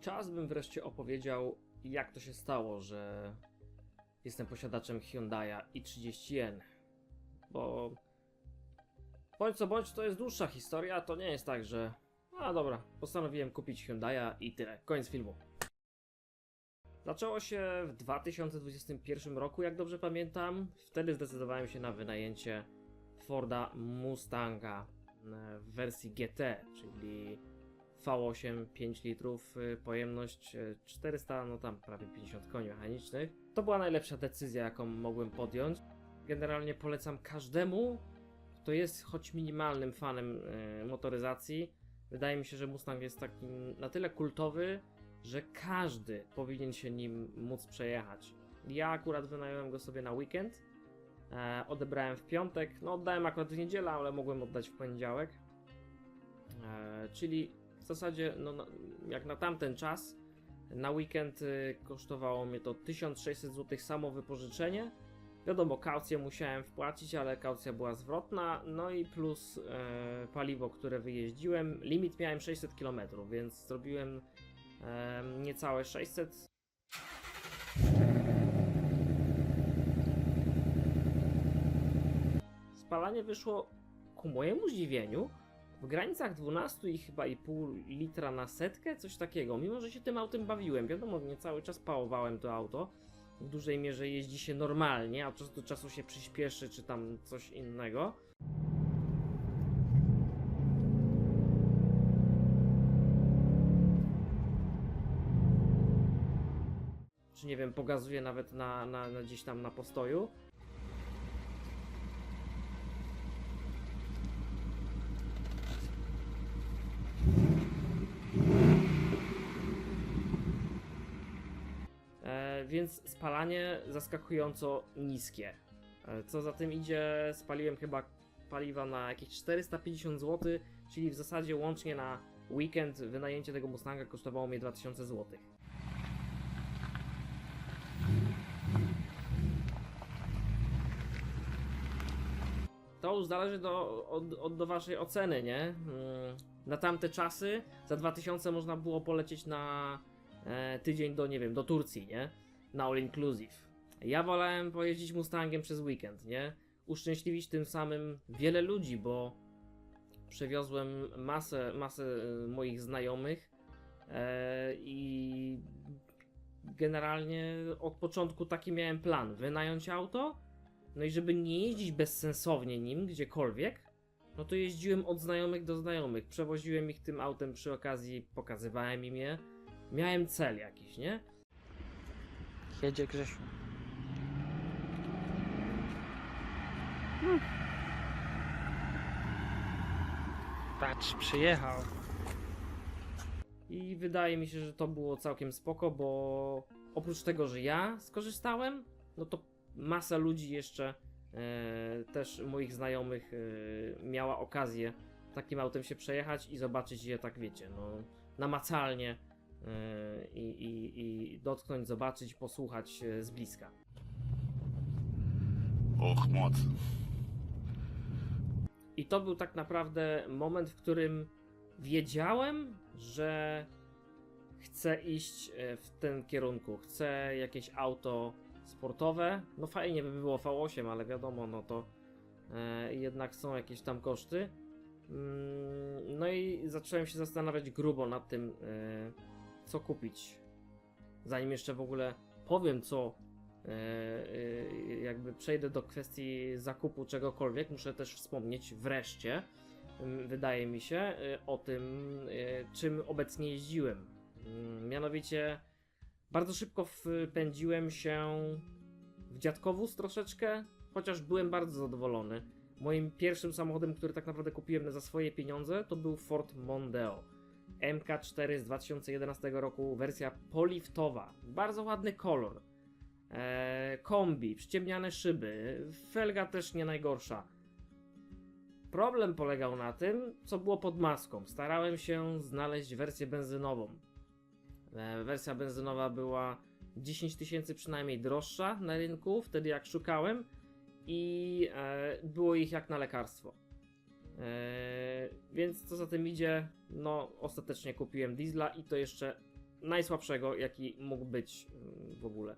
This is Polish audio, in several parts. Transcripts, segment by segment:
Czas bym wreszcie opowiedział, jak to się stało, że jestem posiadaczem Hyundai'a i30N. Bo bądź co bądź, to jest dłuższa historia, to nie jest tak, że a dobra, postanowiłem kupić Hyundai'a i tyle, koniec filmu. Zaczęło się w 2021 roku, jak dobrze pamiętam. Wtedy zdecydowałem się na wynajęcie Forda Mustanga e, w wersji GT, czyli V8 5 litrów, y, pojemność y, 400, no tam prawie 50 koni mechanicznych. To była najlepsza decyzja, jaką mogłem podjąć. Generalnie polecam każdemu, kto jest choć minimalnym fanem y, motoryzacji. Wydaje mi się, że Mustang jest taki na tyle kultowy, że każdy powinien się nim móc przejechać. Ja akurat wynająłem go sobie na weekend. E, odebrałem w piątek, no oddałem akurat w niedzielę, ale mogłem oddać w poniedziałek. E, czyli zasadzie, no, jak na tamten czas, na weekend y, kosztowało mnie to 1600 zł samo wypożyczenie. Wiadomo, kaucję musiałem wpłacić, ale kaucja była zwrotna, no i plus e, paliwo, które wyjeździłem. Limit miałem 600 km, więc zrobiłem niecałe 600. Spalanie wyszło ku mojemu zdziwieniu w granicach 12 i chyba i pół litra na setkę, coś takiego. Mimo, że się tym autem bawiłem, wiadomo, nie cały czas pałowałem to auto. W dużej mierze jeździ się normalnie, a od czasu do czasu się przyspieszy, czy tam coś innego. Czy nie wiem, pokazuje nawet na, na, na gdzieś tam na postoju. E, więc spalanie zaskakująco niskie. E, co za tym idzie, spaliłem chyba paliwa na jakieś 450 zł, czyli w zasadzie łącznie na weekend wynajęcie tego Mustanga kosztowało mnie 2000 zł. To już zależy do, od, od, do waszej oceny, nie? Mm, Na tamte czasy za 2000 można było polecieć na e, tydzień do, nie wiem, do Turcji, nie? Na all inclusive. Ja wolałem pojeździć Mustangiem przez weekend, nie? Uszczęśliwić tym samym wiele ludzi, bo przewiozłem masę, masę e, moich znajomych e, i generalnie od początku taki miałem plan, wynająć auto, no i żeby nie jeździć bezsensownie nim gdziekolwiek, no to jeździłem od znajomych do znajomych, przewoziłem ich tym autem przy okazji, pokazywałem im je, miałem cel jakiś, nie? Jedzie Grzesiu. Patrz, przyjechał. I wydaje mi się, że to było całkiem spoko, bo oprócz tego, że ja skorzystałem, no to masa ludzi jeszcze e, też moich znajomych e, miała okazję takim autem się przejechać i zobaczyć je tak wiecie, no namacalnie i, i, i dotknąć, zobaczyć, posłuchać e, z bliska. Och, moc. I to był tak naprawdę moment, w którym wiedziałem, że chcę iść e, w tym kierunku. Chcę jakieś auto sportowe. No fajnie by było V8, ale wiadomo, no to e, jednak są jakieś tam koszty. Mm, no i zacząłem się zastanawiać grubo nad tym, co kupić. Zanim jeszcze w ogóle powiem, co e, e, jakby przejdę do kwestii zakupu czegokolwiek, muszę też wspomnieć wreszcie, wydaje mi się, e, o tym, czym obecnie jeździłem. Mm, Mianowicie bardzo szybko wpędziłem się w dziadkowóz troszeczkę, chociaż byłem bardzo zadowolony. Moim pierwszym samochodem, który tak naprawdę kupiłem za swoje pieniądze, to był Ford Mondeo. MK4 z 2011 roku, wersja poliftowa. Bardzo ładny kolor. Eee, kombi, przyciemniane szyby, felga też nie najgorsza. Problem polegał na tym, co było pod maską. Starałem się znaleźć wersję benzynową. E, wersja benzynowa była 10 tysięcy przynajmniej droższa na rynku, wtedy jak szukałem, i e, było ich jak na lekarstwo. E, więc co za tym idzie, no ostatecznie kupiłem diesla i to jeszcze najsłabszego, jaki mógł być mm, w ogóle.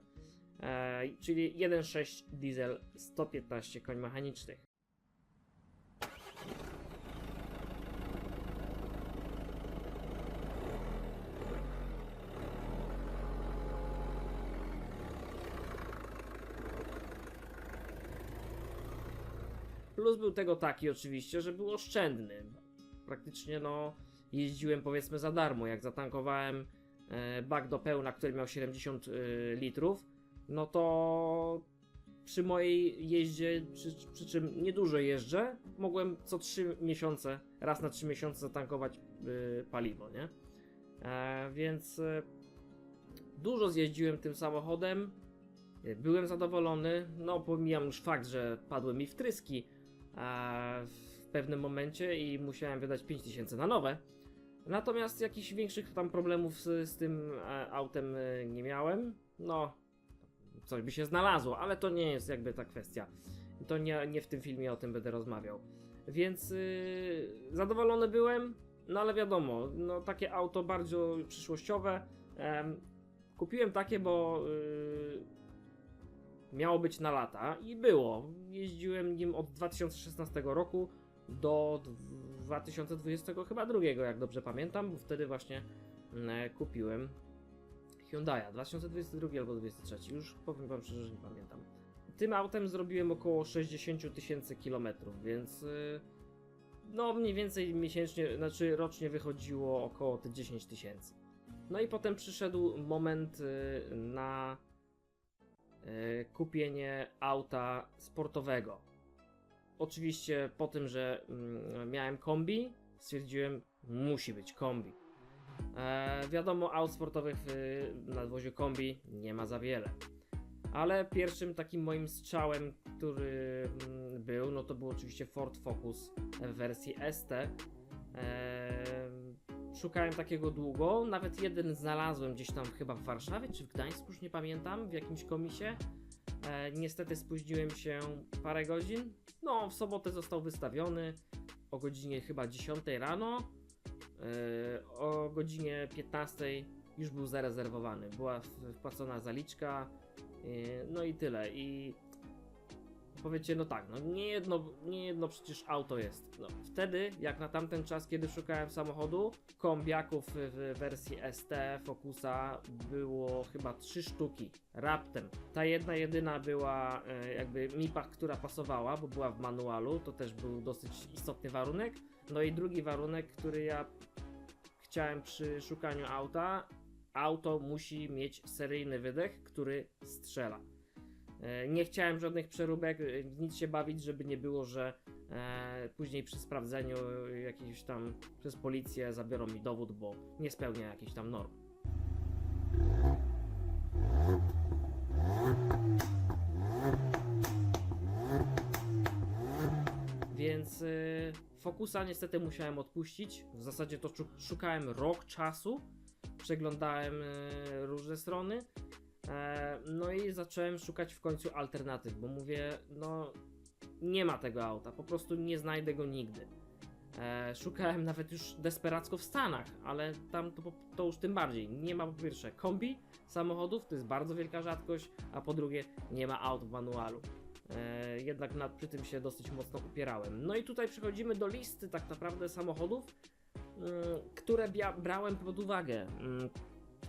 E, czyli 1.6 diesel 115 koń mechanicznych. Plus był tego taki oczywiście, że był oszczędny. Praktycznie no jeździłem powiedzmy za darmo. Jak zatankowałem e, bak do pełna, który miał 70 e, litrów, no to przy mojej jeździe, przy, przy czym niedużo jeżdżę, mogłem co 3 miesiące, raz na 3 miesiące zatankować e, paliwo, nie? Więc dużo zjeździłem tym samochodem. Byłem zadowolony. No, pomijam już fakt, że padły mi wtryski w pewnym momencie i musiałem wydać 5000 na nowe. Natomiast jakichś większych tam problemów z, z tym e, autem e, nie miałem. No, coś by się znalazło, ale to nie jest jakby ta kwestia. To nie, nie w tym filmie o tym będę rozmawiał. Więc yy, zadowolony byłem, no ale wiadomo, no takie auto bardzo przyszłościowe. Em, kupiłem takie, bo yy, miało być na lata i było. Jeździłem nim od 2016 roku do 2020 chyba drugiego, jak dobrze pamiętam, bo wtedy właśnie mm, kupiłem Hyundai'a 2022 albo 2023, już powiem wam szczerze, że nie pamiętam. Tym autem zrobiłem około 60 000 tysięcy kilometrów, więc yy, no mniej więcej miesięcznie, znaczy rocznie wychodziło około te 10 tysięcy. No i potem przyszedł moment yy, na kupienie auta sportowego. Oczywiście po tym, że mm, miałem kombi, stwierdziłem, musi być kombi. E, wiadomo, aut sportowych w nadwoziu kombi nie ma za wiele. Ale pierwszym takim moim strzałem, który mm, był, no to był oczywiście Ford Focus w wersji ST. E, szukałem takiego długo, nawet jeden znalazłem gdzieś tam chyba w Warszawie czy w Gdańsku, już nie pamiętam, w jakimś komisie. E, niestety spóźniłem się parę godzin. No, w sobotę został wystawiony o godzinie chyba 10 rano. Yy, o godzinie 15 już był zarezerwowany. Była wpłacona zaliczka, yy, no i tyle. I powiecie, no tak, no nie jedno, nie jedno przecież auto jest. No, wtedy, jak na tamten czas, kiedy szukałem samochodu, kombiaków w wersji ST Focusa było chyba 3 sztuki, raptem. Ta jedna jedyna była e, jakby MIPA, która pasowała, bo była w manualu, to też był dosyć istotny warunek. No i drugi warunek, który ja chciałem przy szukaniu auta, auto musi mieć seryjny wydech, który strzela. E, Nie chciałem żadnych przeróbek, e, nic się bawić, żeby nie było, że e, później przy sprawdzeniu jakiś tam przez policję zabiorą mi dowód, bo nie spełnia jakichś tam norm. Więc Focusa niestety musiałem odpuścić. W zasadzie to szu- szukałem rok czasu. Przeglądałem różne strony. E, no i zacząłem szukać w końcu alternatyw, bo mówię, no nie ma tego auta, po prostu nie znajdę go nigdy. E, szukałem nawet już desperacko w Stanach, ale tam to, to już tym bardziej. Nie ma po pierwsze kombi samochodów, to jest bardzo wielka rzadkość, a po drugie nie ma aut w manualu. E, jednak nad, przy tym się dosyć mocno upierałem. No i tutaj przechodzimy do listy tak naprawdę samochodów, mm, które brałem pod uwagę.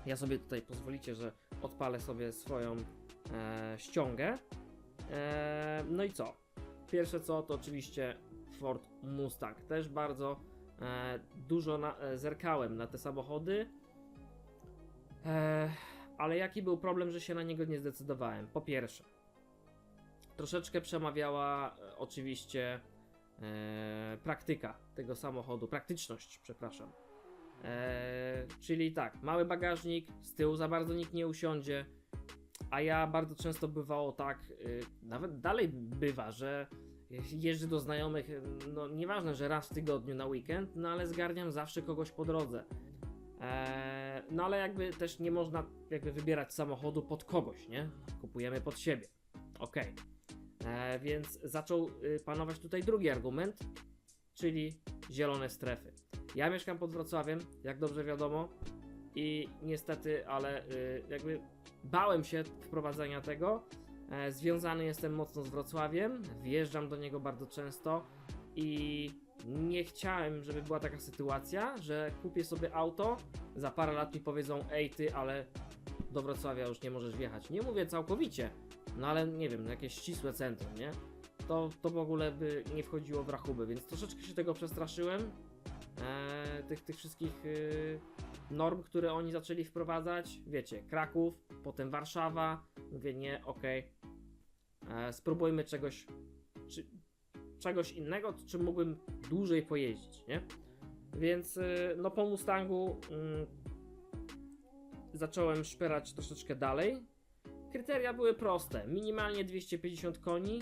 Ja sobie tutaj pozwolicie, że odpalę sobie swoją e, ściągę. E, no i co? Pierwsze co to oczywiście Ford Mustang. Też bardzo e, dużo na, e, zerkałem na te samochody. E, ale jaki był problem, że się na niego nie zdecydowałem? Po pierwsze, troszeczkę przemawiała e, oczywiście e, praktyka tego samochodu, praktyczność, przepraszam. Czyli tak, mały bagażnik, z tyłu za bardzo nikt nie usiądzie, a ja bardzo często bywało tak, y, nawet dalej bywa, że jeżdżę do znajomych, y, no nieważne, że raz w tygodniu na weekend, no ale zgarniam zawsze kogoś po drodze. E, no ale jakby też nie można jakby wybierać samochodu pod kogoś, nie? Kupujemy pod siebie. Okej. E, Więc zaczął y, panować tutaj drugi argument, czyli zielone strefy. Ja mieszkam pod Wrocławiem, jak dobrze wiadomo. i niestety, ale y, jakby bałem się wprowadzenia tego. E, związany jestem mocno z Wrocławiem, wjeżdżam do niego bardzo często i nie chciałem, żeby była taka sytuacja, że kupię sobie auto, za parę lat mi powiedzą, ej ty, ale do Wrocławia już nie możesz wjechać. Nie mówię całkowicie, no ale nie wiem, jakieś ścisłe centrum, nie? To, to w ogóle by nie wchodziło w rachubę, więc troszeczkę się tego przestraszyłem. E, tych, tych wszystkich y, norm, które oni zaczęli wprowadzać. Wiecie, Kraków, potem Warszawa. Mówię, nie, okej. E, Spróbujmy czegoś, czy, czegoś innego, czym mógłbym dłużej pojeździć, nie? Więc y, no po Mustangu mm, zacząłem szperać troszeczkę dalej. Kryteria były proste. Minimalnie 250 koni.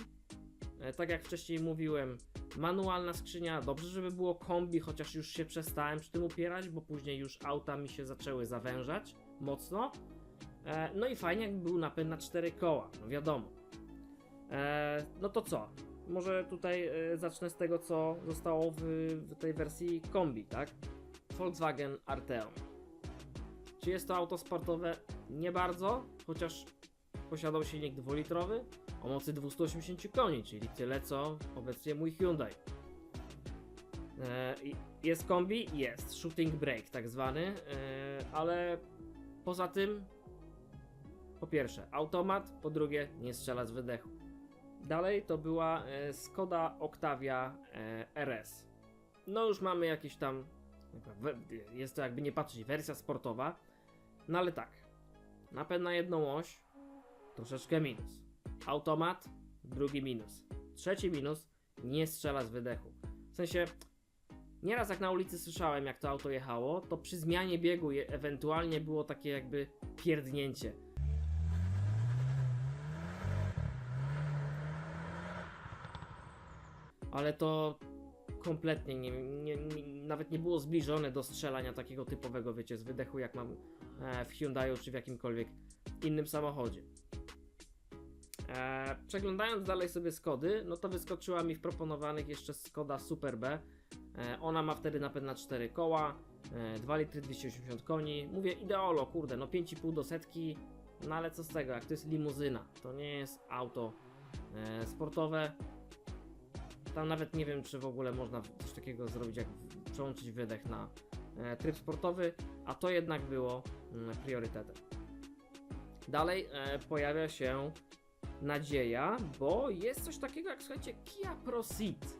E, tak jak wcześniej mówiłem, manualna skrzynia. Dobrze, żeby było kombi, chociaż już się przestałem przy tym upierać, bo później już auta mi się zaczęły zawężać mocno. E, no i fajnie, jakby był napęd na 4 koła, no wiadomo. E, no to co? Może tutaj zacznę z tego, co zostało w, w tej wersji kombi, tak? Volkswagen Arteon. Czy jest to auto sportowe? Nie bardzo, chociaż posiadał silnik 2-litrowy o mocy 280 koni, czyli tyle co obecnie mój Hyundai. E, jest kombi? Jest. Shooting brake tak zwany, e, ale poza tym po pierwsze automat, po drugie nie strzela z wydechu. Dalej to była e, Skoda Octavia RS. No już mamy jakieś tam, jest to jakby nie patrzeć, wersja sportowa, no ale tak, napęd na jedną oś, troszeczkę minus. Automat, drugi minus. Trzeci minus, nie strzela z wydechu. W sensie, nieraz jak na ulicy słyszałem, jak to auto jechało, to przy zmianie biegu ewentualnie było takie jakby pierdnięcie. Ale to kompletnie nie, nie, nie, nawet nie było zbliżone do strzelania takiego typowego, wiecie, z wydechu, jak mam e, w Hyundaiu czy w jakimkolwiek innym samochodzie. E, przeglądając dalej sobie Skody, no to wyskoczyła mi w proponowanych jeszcze Skoda Super B. E, ona ma wtedy napęd na 4 koła, e, 2 litry 280 koni. Mówię ideolo, kurde, no 5,5 do setki, no ale co z tego, jak to jest limuzyna, to nie jest auto e, sportowe. Tam nawet nie wiem, czy w ogóle można coś takiego zrobić, jak przełączyć wydech na e, tryb sportowy, a to jednak było mm, priorytetem. Dalej e, pojawia się nadzieja, bo jest coś takiego jak, słuchajcie, Kia Proceed.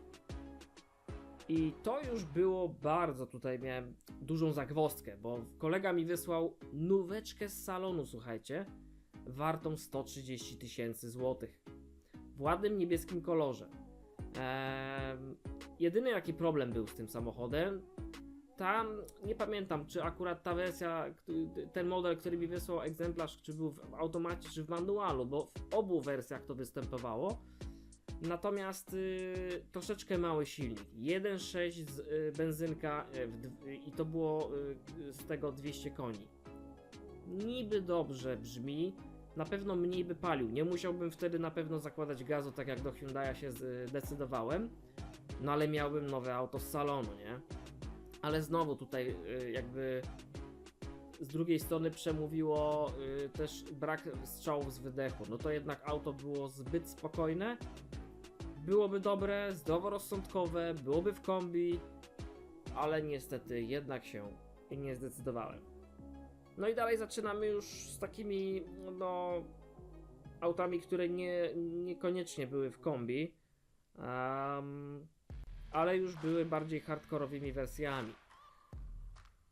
I to już było bardzo, tutaj miałem dużą zagwozdkę, bo kolega mi wysłał nóweczkę z salonu, słuchajcie, wartą 130 tysięcy złotych. W ładnym niebieskim kolorze. Ehm, jedyny jaki problem był z tym samochodem, tam nie pamiętam, czy akurat ta wersja, ten model, który mi wysłał egzemplarz, czy był w automacie, czy w manualu, bo w obu wersjach to występowało. Natomiast y, troszeczkę mały silnik. 1.6 z, y, benzynka y, i to było y, z tego 200 koni. Niby dobrze brzmi, na pewno mniej by palił. Nie musiałbym wtedy na pewno zakładać gazu, tak jak do Hyundai'a się zdecydowałem. No ale miałbym nowe auto z salonu, nie? Ale znowu tutaj y, jakby z drugiej strony przemówiło y, też brak strzałów z wydechu. No to jednak auto było zbyt spokojne. Byłoby dobre, zdroworozsądkowe, byłoby w kombi, ale niestety jednak się nie zdecydowałem. No i dalej zaczynamy już z takimi no autami, które nie, niekoniecznie były w kombi. Em, ale już były bardziej hardkorowymi wersjami.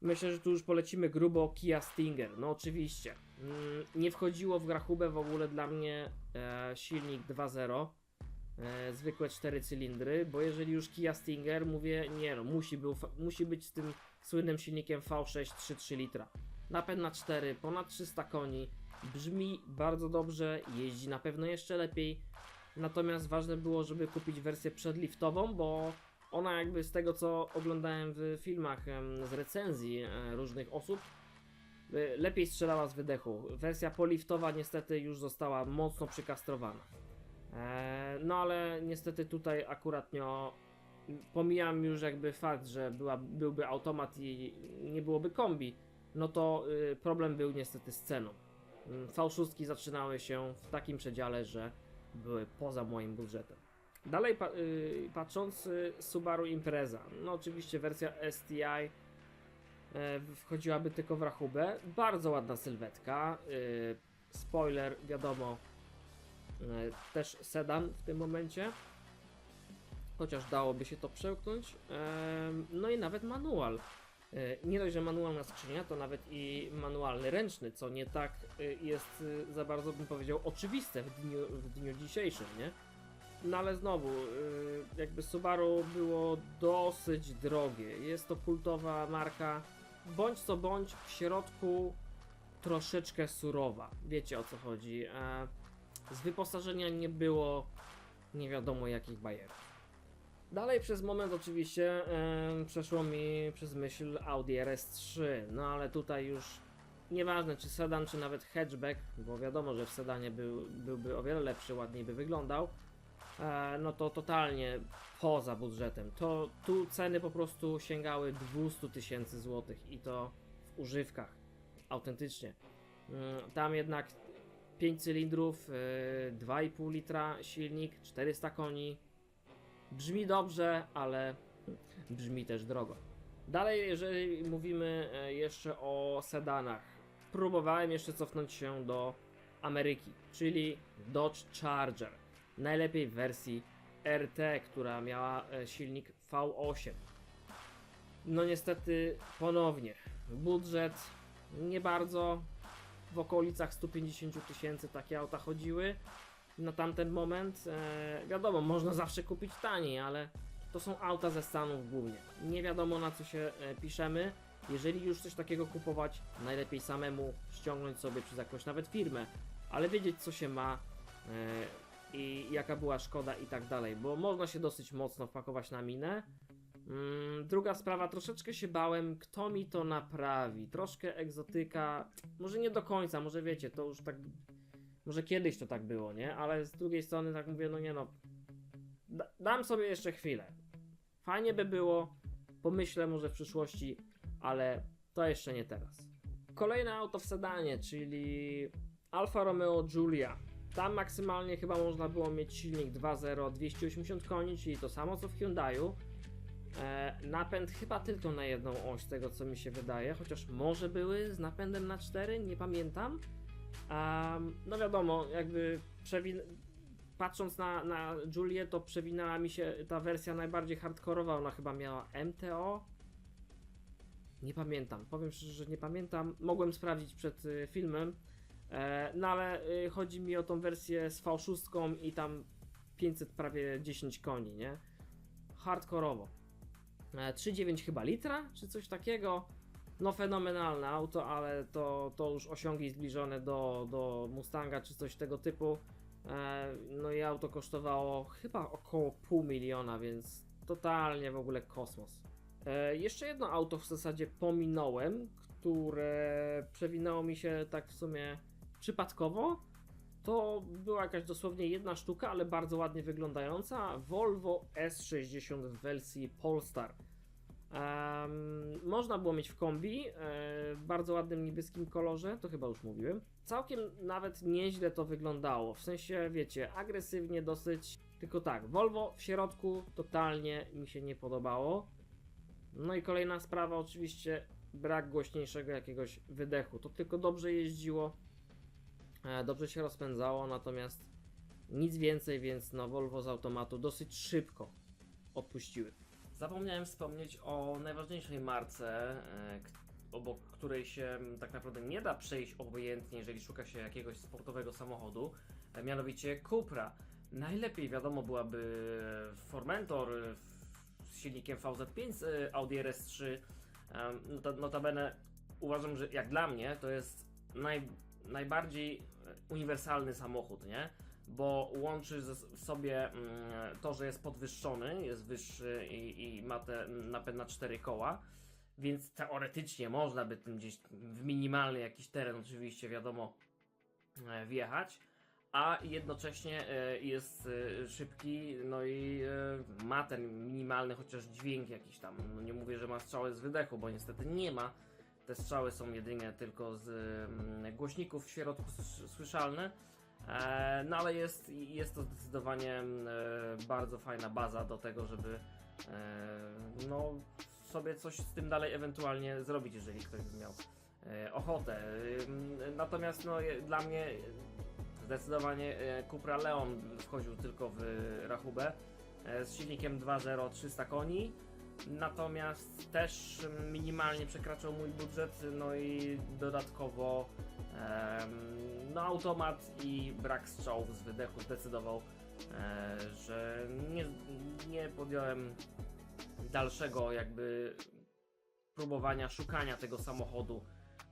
Myślę, że tu już polecimy grubo Kia Stinger. No oczywiście. Mm, Nie wchodziło w rachubę w ogóle dla mnie e, silnik 2.0. E, zwykłe 4 cylindry, bo jeżeli już Kia Stinger, mówię, nie no, musi, był, musi być z tym słynnym silnikiem V6 3.3 litra. Napęd na 4, ponad 300 koni, brzmi bardzo dobrze, jeździ na pewno jeszcze lepiej. Natomiast ważne było, żeby kupić wersję przedliftową, bo ona jakby z tego co oglądałem w filmach z recenzji e, różnych osób, e, lepiej strzelała z wydechu. Wersja poliftowa niestety już została mocno przykastrowana. E, No ale niestety tutaj akuratnio pomijam już jakby fakt, że była, byłby automat i nie byłoby kombi. no to y, problem był niestety z ceną. Mm, V6 zaczynały się w takim przedziale, że były poza moim budżetem. Dalej pa y, patrząc, Subaru Impreza. No oczywiście wersja STI e, wchodziłaby tylko w rachubę. Bardzo ładna sylwetka. y, spoiler, wiadomo, y, też sedan w tym momencie. Chociaż dałoby się to przełknąć. Em, No i nawet manual. E, Nie dość, że manual na skrzynia, to nawet i manualny ręczny, co nie tak e, jest e, za bardzo bym powiedział oczywiste w dniu, w dniu dzisiejszym, nie? No ale znowu, e, jakby Subaru było dosyć drogie. Jest to kultowa marka, bądź co bądź w środku troszeczkę surowa. Wiecie o co chodzi. E, Z wyposażenia nie było nie wiadomo jakich bajerów. Dalej przez moment oczywiście przeszło mi przez myśl Audi RS3, no ale tutaj już nieważne czy sedan, czy nawet hatchback, bo wiadomo, że w sedanie był, byłby o wiele lepszy, ładniej by wyglądał, no to totalnie poza budżetem. To tu ceny po prostu sięgały 200 tysięcy złotych i to w używkach, autentycznie. Mm, Tam jednak 5 cylindrów, e, 2,5 litra silnik, 400 koni, Brzmi dobrze, ale brzmi też drogo. Dalej, jeżeli mówimy e, jeszcze o sedanach, próbowałem jeszcze cofnąć się do Ameryki, czyli Dodge Charger. Najlepiej w wersji RT, która miała e, silnik V8. No niestety ponownie budżet nie bardzo w okolicach 150 000 tysięcy takie auta chodziły na tamten moment. E, wiadomo, można zawsze kupić taniej, ale to są auta ze Stanów głównie. Nie wiadomo na co się e, piszemy. Jeżeli już coś takiego kupować, najlepiej samemu ściągnąć sobie przez jakąś nawet firmę, ale wiedzieć co się ma e, i jaka była szkoda i tak dalej, bo można się dosyć mocno wpakować na minę. Mm, druga sprawa, troszeczkę się bałem, kto mi to naprawi. Troszkę egzotyka, może nie do końca, może wiecie, to już tak może kiedyś to tak było, nie? Ale z drugiej strony tak mówię, no nie no. Da, dam sobie jeszcze chwilę. Fajnie by było, pomyślę może w przyszłości, ale to jeszcze nie teraz. Kolejne auto w sedanie, czyli Alfa Romeo Giulia. Tam maksymalnie chyba można było mieć silnik 2.0 280 koni, czyli to samo co w Hyundaiu. E, napęd chyba tylko na jedną oś, z tego co mi się wydaje, chociaż może były z napędem na 4, nie pamiętam. Um, no wiadomo, jakby przewin... patrząc na, na Julię, to przewinęła mi się ta wersja najbardziej hardkorowa. Ona chyba miała MTO. Nie pamiętam, powiem szczerze, że nie pamiętam. Mogłem sprawdzić przed y, filmem. E, no ale y, chodzi mi o tą wersję z V6 i tam 500 prawie 10 koni, nie? Hardkorowo. E, 3,9 chyba litra, czy coś takiego. No fenomenalne auto, ale to, to już osiągi zbliżone do, do Mustanga czy coś tego typu. E, no i auto kosztowało chyba około pół miliona, więc totalnie w ogóle kosmos. E, jeszcze jedno auto w zasadzie pominąłem, które przewinęło mi się tak w sumie przypadkowo. To była jakaś dosłownie jedna sztuka, ale bardzo ładnie wyglądająca. Volvo S60 w wersji Polestar. Em, można było mieć w kombi, e, w bardzo ładnym niebieskim kolorze, to chyba już mówiłem. Całkiem nawet nieźle to wyglądało, w sensie wiecie, agresywnie dosyć, tylko tak, Volvo w środku totalnie mi się nie podobało. No i kolejna sprawa oczywiście brak głośniejszego jakiegoś wydechu, to tylko dobrze jeździło, dobrze się rozpędzało, natomiast nic więcej, więc no Volvo z automatu dosyć szybko odpuściły. Zapomniałem wspomnieć o najważniejszej marce, e, obok której się m, tak naprawdę nie da przejść obojętnie, jeżeli szuka się jakiegoś sportowego samochodu, e, mianowicie Cupra. Najlepiej wiadomo byłaby Formentor e, z silnikiem VZ5 z e, Audi RS3. Em, Nota, notabene uważam, że jak dla mnie to jest naj, najbardziej uniwersalny samochód, nie? bo łączy w sobie mm, to, że jest podwyższony, jest wyższy i, i ma te napęd na 4 koła, więc teoretycznie można by tym gdzieś w minimalny jakiś teren oczywiście wiadomo e, wjechać, a jednocześnie e, jest e, szybki, no i ma ten minimalny chociaż dźwięk jakiś tam, no nie mówię, że ma strzały z wydechu, bo niestety nie ma, te strzały są jedynie tylko z mm, głośników w środku słyszalne. E, no ale jest, jest to zdecydowanie e, bardzo fajna baza do tego, żeby e, no, sobie coś z tym dalej ewentualnie zrobić, jeżeli ktoś by miał ochotę. Natomiast no, dla mnie zdecydowanie Cupra Leon wchodził tylko w rachubę z silnikiem 2.0 300 koni. Natomiast też minimalnie przekraczał mój budżet, no i dodatkowo no automat i brak strzałów z wydechu zdecydował, e, że nie, nie podjąłem dalszego jakby próbowania szukania tego samochodu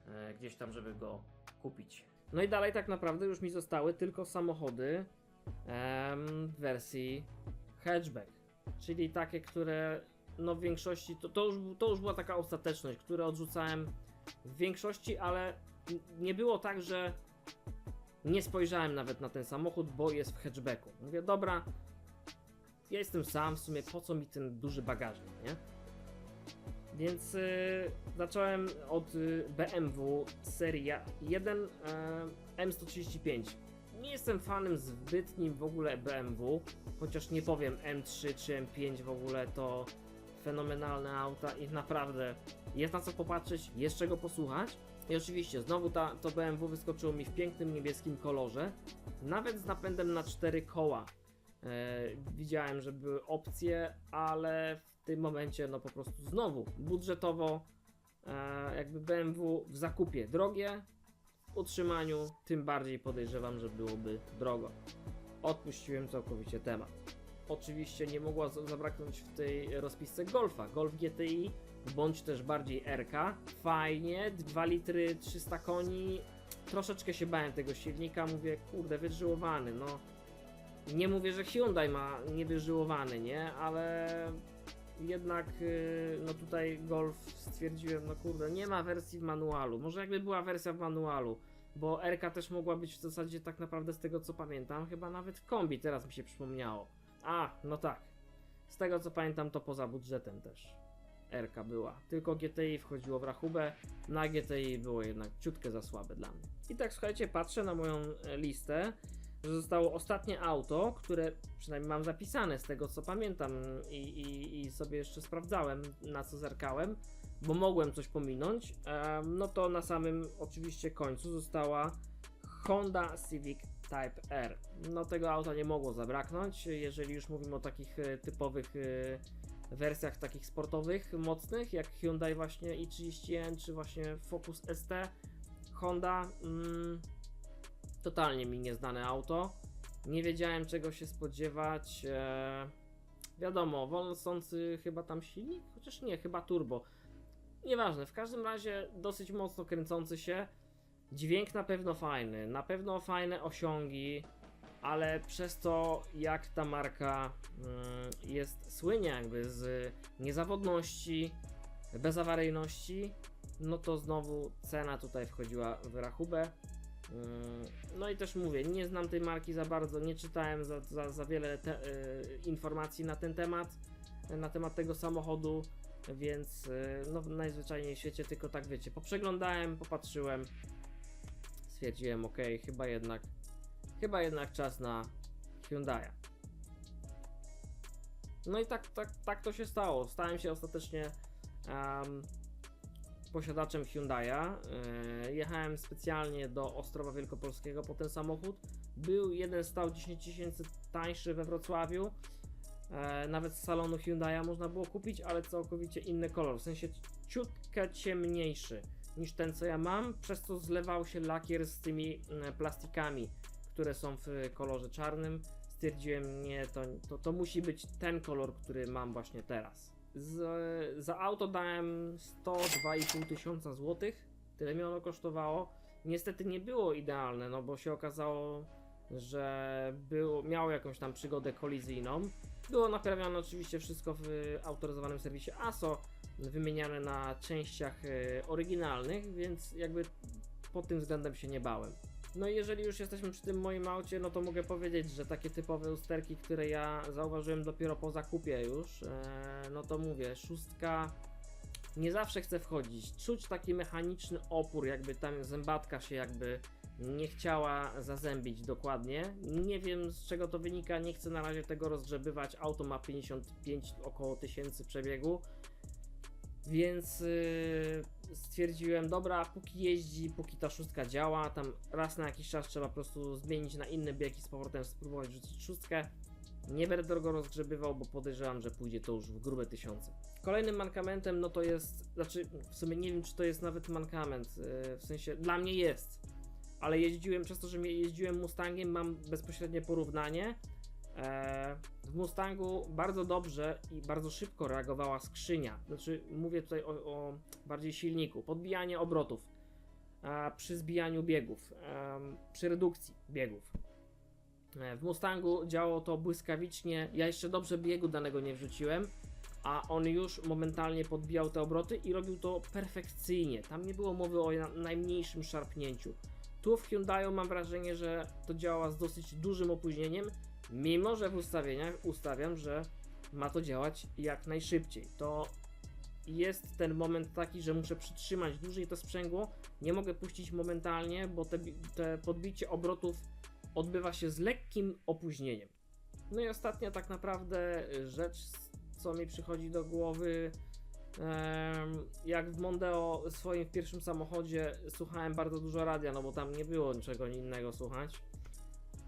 e, gdzieś tam, żeby go kupić. No i dalej tak naprawdę już mi zostały tylko samochody w wersji hatchback, czyli takie, które no w większości, to, to, już, to już była taka ostateczność, które odrzucałem w większości, ale nie było tak, że nie spojrzałem nawet na ten samochód, bo jest w hatchbacku. Mówię, dobra, ja jestem sam, w sumie po co mi ten duży bagażnik, nie? Więc y, zacząłem od y, BMW seria 1 y, M135. Nie jestem fanem zbytnim w ogóle BMW, chociaż nie powiem M3 czy M5 w ogóle to fenomenalne auta i naprawdę jest na co popatrzeć, jest czego posłuchać. I oczywiście znowu ta, to BMW wyskoczyło mi w pięknym niebieskim kolorze, nawet z napędem na 4 koła. E, widziałem, że były opcje, ale w tym momencie no po prostu znowu budżetowo e, jakby BMW w zakupie drogie, w utrzymaniu tym bardziej podejrzewam, że byłoby drogo. Odpuściłem całkowicie temat. Oczywiście nie mogła za- zabraknąć w tej rozpisce Golfa. Golf GTI bądź też bardziej RK. Fajnie, 2 litry 300 koni. Troszeczkę się bałem tego silnika, mówię, kurde, wyżyłowany, no. Nie mówię, że Hyundai ma niewyżyłowany, nie? Ale jednak yy, no tutaj Golf stwierdziłem, no kurde, nie ma wersji w manualu. Może jakby była wersja w manualu, bo RK też mogła być w zasadzie tak naprawdę z tego co pamiętam, chyba nawet kombi, teraz mi się przypomniało. A, no tak. Z tego co pamiętam to poza budżetem też. RK była. Tylko GTI wchodziło w rachubę, na GTI było jednak ciutkę za słabe dla mnie. I tak słuchajcie, patrzę na moją e, listę, że zostało ostatnie auto, które przynajmniej mam zapisane z tego co pamiętam i, i, i sobie jeszcze sprawdzałem na co zerkałem, bo mogłem coś pominąć. Em, no to na samym oczywiście końcu została Honda Civic Type R. No tego auta nie mogło zabraknąć, jeżeli już mówimy o takich e, typowych e, wersjach takich sportowych, mocnych, jak Hyundai właśnie i30N, czy właśnie Focus ST. Honda, mm, totalnie mi nieznane auto. Nie wiedziałem czego się spodziewać. E, wiadomo, wolnocący chyba tam silnik, chociaż nie, chyba turbo. Nieważne, w każdym razie dosyć mocno kręcący się. Dźwięk na pewno fajny, na pewno fajne osiągi, ale przez to jak ta marka mm, jest słynie jakby z niezawodności, bezawaryjności, no to znowu cena tutaj wchodziła w rachubę. Mm, No i też mówię, nie znam tej marki za bardzo, nie czytałem za, za, za wiele te, y, informacji na ten temat, na temat tego samochodu, więc y, no najzwyczajniej w świecie tylko tak wiecie, poprzeglądałem, popatrzyłem, stwierdziłem, ok, chyba jednak, chyba jednak czas na Hyundai'a. No i tak, tak, tak to się stało. Stałem się ostatecznie em, posiadaczem Hyundai'a. E, jechałem specjalnie do Ostrowa Wielkopolskiego po ten samochód. Był jeden stał 10 tysięcy tańszy we Wrocławiu. E, nawet z salonu Hyundai'a można było kupić, ale całkowicie inny kolor, w sensie ciutkę ciemniejszy niż ten co ja mam, przez co zlewał się lakier z tymi mm, plastikami, które są w kolorze czarnym. Stwierdziłem, nie, to, to, to musi być ten kolor, który mam właśnie teraz. Z, za auto dałem 102,5 tysiąca złotych, tyle mi ono kosztowało. Niestety nie było idealne, no bo się okazało, że było, miało jakąś tam przygodę kolizyjną. Było naprawione oczywiście wszystko w autoryzowanym serwisie ASO, wymieniane na częściach e, oryginalnych, więc jakby pod tym względem się nie bałem. No i jeżeli już jesteśmy przy tym moim aucie, no to mogę powiedzieć, że takie typowe usterki, które ja zauważyłem dopiero po zakupie już, e, no to mówię, szóstka nie zawsze chce wchodzić. Czuć taki mechaniczny opór, jakby tam zębatka się jakby nie chciała zazębić dokładnie. Nie wiem z czego to wynika, nie chcę na razie tego rozgrzebywać. Auto ma 55 około tysięcy przebiegu. Więc yy, stwierdziłem, dobra, póki jeździ, póki ta szóstka działa, tam raz na jakiś czas trzeba po prostu zmienić na inny bieg i z powrotem spróbować rzucić szóstkę. Nie będę tego rozgrzebywał, bo podejrzewam, że pójdzie to już w grube tysiące. Kolejnym mankamentem, no to jest, znaczy w sumie nie wiem, czy to jest nawet mankament, yy, w sensie dla mnie jest, ale jeździłem, przez to, że jeździłem Mustangiem, mam bezpośrednie porównanie. E, W Mustangu bardzo dobrze i bardzo szybko reagowała skrzynia. Znaczy, mówię tutaj o, o bardziej silniku. Podbijanie obrotów, przy zbijaniu biegów, przy redukcji biegów. E, W Mustangu działało to błyskawicznie. Ja jeszcze dobrze biegu danego nie wrzuciłem, a on już momentalnie podbijał te obroty i robił to perfekcyjnie. Tam nie było mowy o na- najmniejszym szarpnięciu. Tu w Hyundaiu mam wrażenie, że to działa z dosyć dużym opóźnieniem, mimo że w ustawieniach ustawiam, że ma to działać jak najszybciej. To jest ten moment taki, że muszę przytrzymać dłużej to sprzęgło, nie mogę puścić momentalnie, bo te, te podbicie obrotów odbywa się z lekkim opóźnieniem. No i ostatnia tak naprawdę rzecz, co mi przychodzi do głowy, jak w Mondeo swoim w pierwszym samochodzie słuchałem bardzo dużo radia, no bo tam nie było niczego innego słuchać.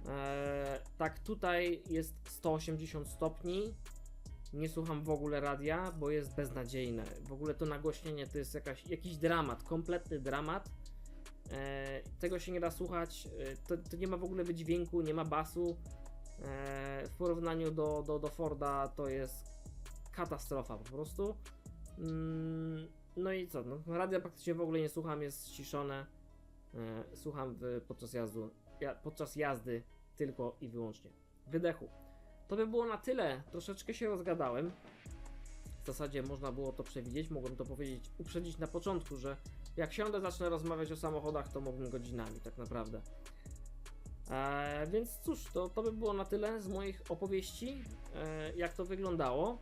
E, tak, tutaj jest 180 stopni. Nie słucham w ogóle radia, bo jest beznadziejne. W ogóle to nagłośnienie to jest jakaś, jakiś dramat, kompletny dramat. E, tego się nie da słuchać. E, to, to nie ma w ogóle wydźwięku, nie ma basu. E, w porównaniu do, do, do Forda to jest katastrofa po prostu. Mm, no i co? No, radia praktycznie w ogóle nie słucham, jest ściszone. Słucham w, podczas jazdu, ja, podczas jazdy tylko i wyłącznie wydechu. To by było na tyle. Troszeczkę się rozgadałem. W zasadzie można było to przewidzieć. Mogłem to powiedzieć, uprzedzić na początku, że jak siądę, zacznę rozmawiać o samochodach, to mógłbym godzinami, tak naprawdę. E, więc cóż, to, to by było na tyle z moich opowieści, e, jak to wyglądało.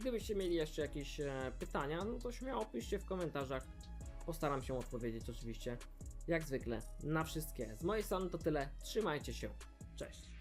Gdybyście mieli jeszcze jakieś e, pytania, no to śmiało piszcie w komentarzach. Postaram się odpowiedzieć oczywiście, jak zwykle, na wszystkie. Z mojej strony to tyle. Trzymajcie się. Cześć.